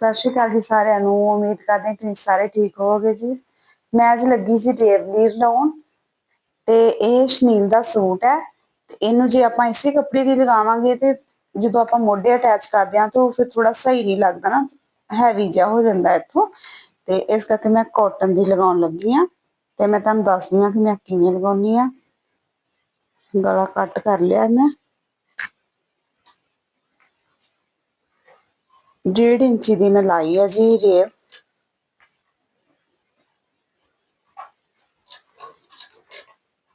ਸਤਿ ਸ਼੍ਰੀ ਅਕਾਲ ਜੀ ਸਾਰਿਆਂ ਨੂੰ, ਉਮੀਦ ਕਰਦੇ ਹਾਂ ਤੁਸੀਂ ਸਾਰੇ ਠੀਕ ਹੋਵੋਗੇ ਜੀ। ਮੈਂ ਅੱਜ ਲੱਗੀ ਸੀ ਟੇਬਲੀਰ ਲਾਉਣ ਤੇ ਇਹ ਸ਼ਨੀਲ ਦਾ ਸੂਟ ਹੈ ਤੇ ਇਹਨੂੰ ਜੇ ਆਪਾਂ ਇਸੇ ਕੱਪੜੇ ਦੀ ਲਗਾਵਾਂਗੇ ਤੇ ਜਦੋਂ ਆਪਾਂ ਮੋਢੇ ਅਟੈਚ ਕਰਦੇ ਹਾਂ ਤਾਂ ਫਿਰ ਥੋੜਾ ਸਹੀ ਨਹੀਂ ਲੱਗਦਾ ਨਾ ਹੈਵੀ ਜਿਹਾ ਹੋ ਜਾਂਦਾ ਇੱਥੋਂ। ਤੇ ਇਸ ਕਰਕੇ ਮੈਂ ਕਾਟਨ ਦੀ ਲਗਾਉਣ ਲੱਗੀ ਆ ਤੇ ਮੈਂ ਤੁਹਾਨੂੰ ਦੱਸਦੀ ਆ ਕਿ ਮੈਂ ਕਿਵੇਂ ਲਗਾਉਣੀ ਆ ਗਲਾ ਕੱਟ ਕਰ ਲਿਆ ਮੈਂ। ਡੇਢ ਇੰਚੀ ਦੀ ਮੈਂ ਲਾਈ ਹੈ ਜੀ ਰੇਵ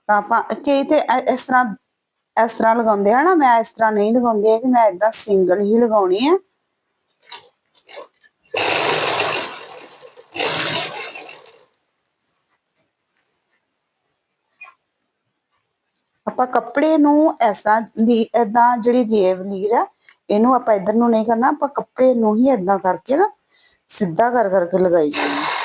ਤਾਂ ਆਪਾਂ ਕਈ ਤੇ ਇਸ ਤਰ੍ਹਾਂ ਇਸ ਤਰ੍ਹਾਂ ਲਗਾਉਂਦੇ ਆ ਨਾ, ਮੈਂ ਇਸ ਤਰ੍ਹਾਂ ਨਹੀਂ ਲਗਾਉਂਦੀ ਕਿ ਮੈਂ ਇਦਾਂ ਸਿੰਗਲ ਹੀ ਲਗਾਉਣੀ ਹੈ ਆਪਾਂ ਕੱਪੜੇ ਨੂੰ ਇਸ ਤਰ੍ਹਾਂ ਇਦਾਂ ਜਿਹੜੀ ਰੇਵ ਲੀਰ ਹੈ ਇਹਨੂੰ ਆਪਾਂ ਇਧਰ ਨੂੰ ਨਹੀਂ ਕਰਨਾ, ਆਪਾਂ ਕੱਪੜੇ ਨੂੰ ਹੀ ਇਦਾਂ ਕਰਕੇ ਨਾ ਸਿੱਧਾ ਕਰ ਕਰਕੇ ਲਗਾਈ ਜਾਣਾ।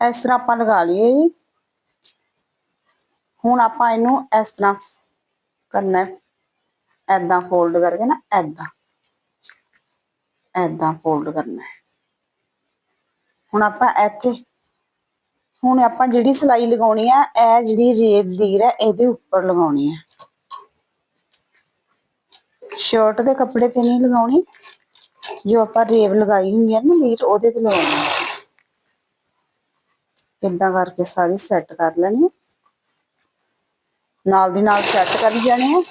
ਇਸ ਤਰ੍ਹਾਂ ਆਪਾਂ ਲਗਾ ਲਈਏ ਜੀ। ਹੁਣ ਆਪਾਂ ਇਹਨੂੰ ਇਸ ਤਰ੍ਹਾਂ ਕਰਨਾ ਹੈ। ਐਦਾਂ ਫੋਲਡ ਕਰਕੇ ਨਾ ਐਦਾਂ ਐਦਾਂ ਫੋਲਡ ਕਰਨਾ ਹੈ। ਹੁਣ ਆਪਾਂ ਇੱਥੇ, ਹੁਣ ਆਪਾਂ ਜਿਹੜੀ ਸਲਾਈ ਲਗਾਉਣੀ ਆ, ਇਹ ਜਿਹੜੀ ਰੇਬ ਲੀਰ ਹੈ, ਇਹਦੇ ਉੱਪਰ ਲਗਾਉਣੀ ਹੈ ਸ਼ਰਟ ਦੇ ਕੱਪੜੇ ਤੇ ਨਹੀਂ ਲਗਾਉਣੀ। ਜੋ ਆਪਾਂ ਰੇਬ ਲਗਾਈ ਹੋਈ ਹੈ ਨਾ ਲੀਰ ਉਹਦੇ ਤੇ ਲਗਾਉਣੀ ਹੈ ਇਦਾਂ ਕਰਕੇ ਸਾਰੀ ਸੈੱਟ ਕਰ ਲੈਣੀ ਹੈ। ਨਾਲ ਦੀ ਨਾਲ ਸੈੱਟ ਕਰੀ ਜਾਣੇ ਆ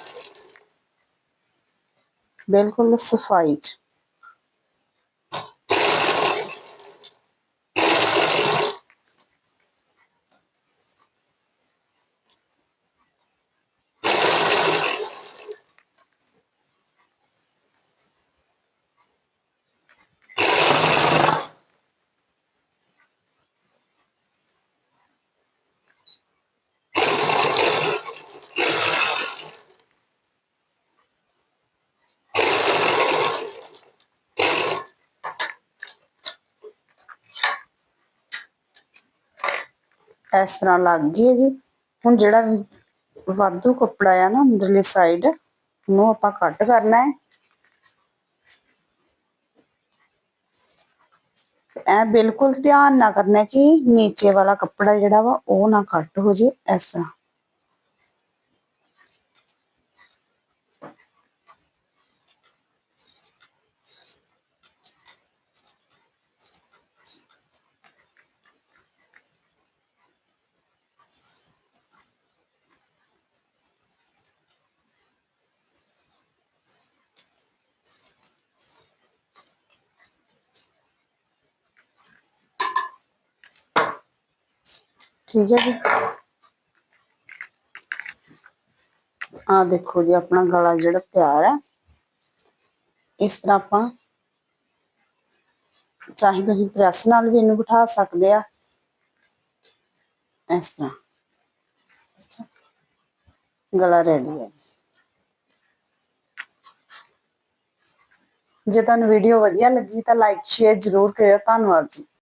ਬਿਲਕੁਲ ਸਫ਼ਾਈ ਚ। ਇਸ ਤਰ੍ਹਾਂ ਲੱਗ ਗਈ ਹੈ ਜੀ ਹੁਣ ਜਿਹੜਾ ਵਾਧੂ ਕੱਪੜਾ ਆ ਨਾ ਅੰਦਰਲੀ ਸਾਈਡ ਨੂੰ ਆਪਾਂ ਕੱਟ ਕਰਨਾ ਹੈ। ਐ ਬਿਲਕੁਲ ਧਿਆਨ ਨਾ ਕਰਨਾ ਕਿ ਨੀਚੇ ਵਾਲਾ ਕੱਪੜਾ ਜਿਹੜਾ ਵਾ ਉਹ ਨਾ ਕੱਟ ਹੋ ਜੇ ਇਸ ਤਰ੍ਹਾਂ। ਠੀਕ ਹੈ ਜੀ। ਆ ਦੇਖੋ ਜੀ, ਆਪਣਾ ਗਲਾ ਜਿਹੜਾ ਤਿਆਰ ਹੈ। ਇਸ ਤਰ੍ਹਾਂ ਆਪਾਂ ਚਾਹੇ ਤੁਸੀਂ ਪ੍ਰੈਸ ਨਾਲ ਵੀ ਇਹਨੂੰ ਬਿਠਾ ਸਕਦੇ ਆ। ਇਸ ਤਰ੍ਹਾਂ। ਗਲਾ ਰੈਡੀ ਹੈ ਜੇ। ਤੁਹਾਨੂੰ ਵੀਡੀਓ ਵਧੀਆ ਲੱਗੀ ਤਾਂ ਲਾਈਕ ਸ਼ੇਅਰ ਜ਼ਰੂਰ ਕਰਿਓ। ਧੰਨਵਾਦ ਜੀ।